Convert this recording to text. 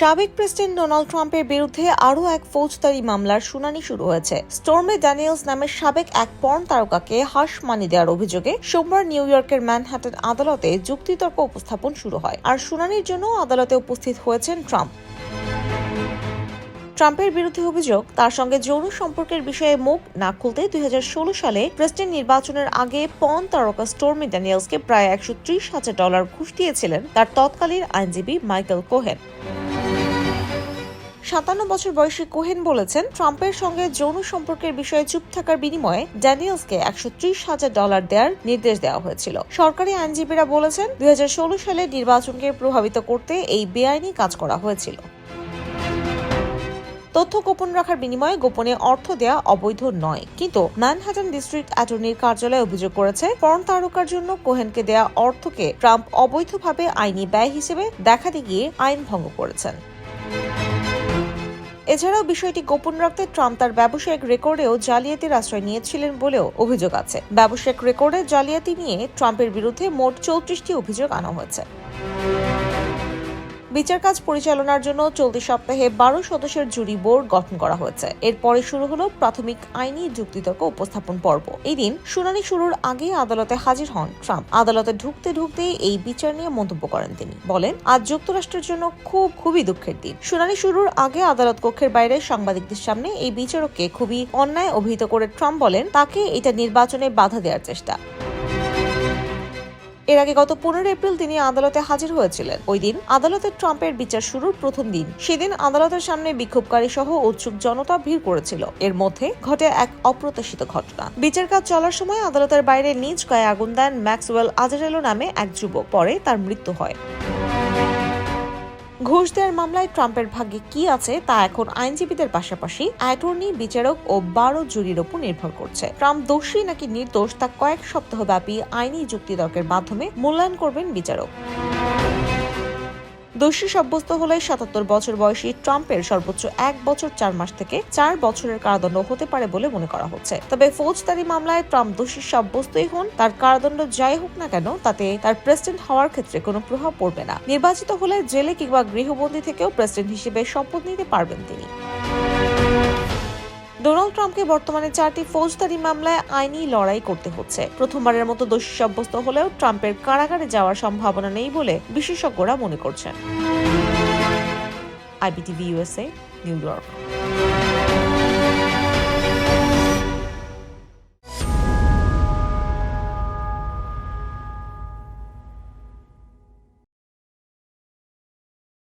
সাবেক president Donald ট্রাম্পের বিরুদ্ধে আরও এক ফৌজদারি মামলার শুনানি শুরু হয়েছে। স্টোর্মে ড্যানিয়েলস নামের সাবেক এক পর্ন তারকাকে হাস মানি দেওয়ার অভিযোগে সোমবার নিউ ইয়র্কের ম্যানহাটন আদালতে যুক্তিতর্ক উপস্থাপন শুরু হয়। আর শুনানির জন্য আদালতে উপস্থিত হয়েছেন ট্রাম্প। ট্রাম্পের বিরুদ্ধে অভিযোগ, তার সঙ্গে যৌন সম্পর্কের বিষয়ে মুখ না খুলতে দুই হাজার ষোলো সালে প্রেসিডেন্ট নির্বাচনের আগে পন তারকা স্টোর্মি ড্যানিয়েলসকে প্রায় একশো হাজার ডলার ঘুষ দিয়েছিলেন তার তৎকালীন আইনজীবী মাইকেল কোহেন। সাতান্ন বছর বয়সী কোহেন বলেছেন, ট্রাম্পের সঙ্গে যৌন সম্পর্কের বিষয়ে চুপ থাকার বিনিময়ে ড্যানিয়েলসকে একশো ত্রিশ হাজার ডলার দেওয়ার নির্দেশ দেওয়া হয়েছিল। সরকারি আইনজীবীরা বলেছেন, দুই হাজার ষোলো সালে নির্বাচনকে প্রভাবিত করতে এই বেআইনি কাজ করা হয়েছিল। তথ্য গোপন রাখার বিনিময়ে গোপনে অর্থ দেয়া অবৈধ নয়। কিন্তু ম্যানহাটন ডিস্ট্রিক্ট অ্যাটর্নির কার্যালয় অভিযোগ করেছে পর্ন তারকার জন্য কোহেনকে দেয়া অর্থকে ট্রাম্প অবৈধভাবে আইনি ব্যয় হিসেবে দেখাতে গিয়ে আইন ভঙ্গ করেছেন। এছাড়াও বিষয়টি গোপন রাখতে ট্রাম্প তার ব্যবসায়িক রেকর্ডেও জালিয়াতির আশ্রয় নিয়েছিলেন বলেও অভিযোগ আছে। ব্যবসায়িক রেকর্ডে জালিয়াতি নিয়ে ট্রাম্পের বিরুদ্ধে মোট চৌত্রিশটি অভিযোগ আনা হয়েছে। বিচার কাজ পরিচালনার জন্য চলতি সপ্তাহে বারো সদস্যের জুরি বোর্ড গঠন করা হয়েছে। এরপরে শুরু হলো প্রাথমিক আইনি যুক্তিতর্ক উপস্থাপন পর্ব। এই দিন শুনানি শুরুর আগে আদালতে হাজির হন ট্রাম্প। আদালতে ঢুকতে ঢুকতে এই বিচার নিয়ে মন্তব্য করেন তিনি। বলেন, আজ যুক্তরাষ্ট্রের জন্য খুব, খুবই দুঃখের দিন। শুনানি শুরুর আগে আদালত কক্ষের বাইরে সাংবাদিকদের সামনে এই বিচারককে খুবই অন্যায় অভিহিত করে ট্রাম্প বলেন, তাকে এটা নির্বাচনে বাধা দেওয়ার চেষ্টা। এর আগে গত পনেরো এপ্রিল তিনি আদালতে হাজির হয়েছিলেন। ওই দিন আদালতে ট্রাম্পের বিচার শুরুর প্রথম দিন। সেদিন আদালতের সামনে বিক্ষোভকারী সহ উৎসুক জনতা ভিড় করেছিল। এর মধ্যে ঘটে এক অপ্রত্যাশিত ঘটনা। বিচার কাজ চলার সময় আদালতের বাইরে নিজ গায়ে আগুন দেন ম্যাক্সওয়েল আজারেলো নামে এক যুবক। পরে তার মৃত্যু হয়। ঘুষ দেওয়ার মামলায় ট্রাম্পের ভাগ্যে কি আছে তা এখন আইনজীবীদের পাশাপাশি অ্যাটর্নি, বিচারক ও বারো জুরির ওপর নির্ভর করছে। ট্রাম্প দোষী নাকি নির্দোষ তা কয়েক সপ্তাহ ব্যাপী আইনি যুক্তিতর্কের মাধ্যমে মূল্যায়ন করবেন বিচারক। দোষী সাব্যস্ত হলে সাতাত্তর বছর বয়সী ট্রাম্পের সর্বোচ্চ এক বছর চার মাস থেকে চার বছরের কারাদণ্ড হতে পারে বলে মনে করা হচ্ছে। তবে ফৌজদারি মামলায় ট্রাম্প দোষী সাব্যস্তই হন, তার কারাদণ্ড যাই হোক না কেন, তাতে তার প্রেসিডেন্ট হওয়ার ক্ষেত্রে কোনো প্রভাব পড়বে না। নির্বাচিত হলে জেলে কিংবা গৃহবন্দী থেকেও প্রেসিডেন্ট হিসেবে শপথ নিতে পারবেন তিনি। ডোনাল্ড ট্রাম্পকে বর্তমানে চারটি ফৌজদারি মামলায় আইনি লড়াই করতে হচ্ছে। প্রথমবারের মতো দোষী সাব্যস্ত হলেও ট্রাম্পের কারাগারে যাওয়ার সম্ভাবনা নেই বলে বিশেষজ্ঞরা মনে করছেন। IBTV USA New York.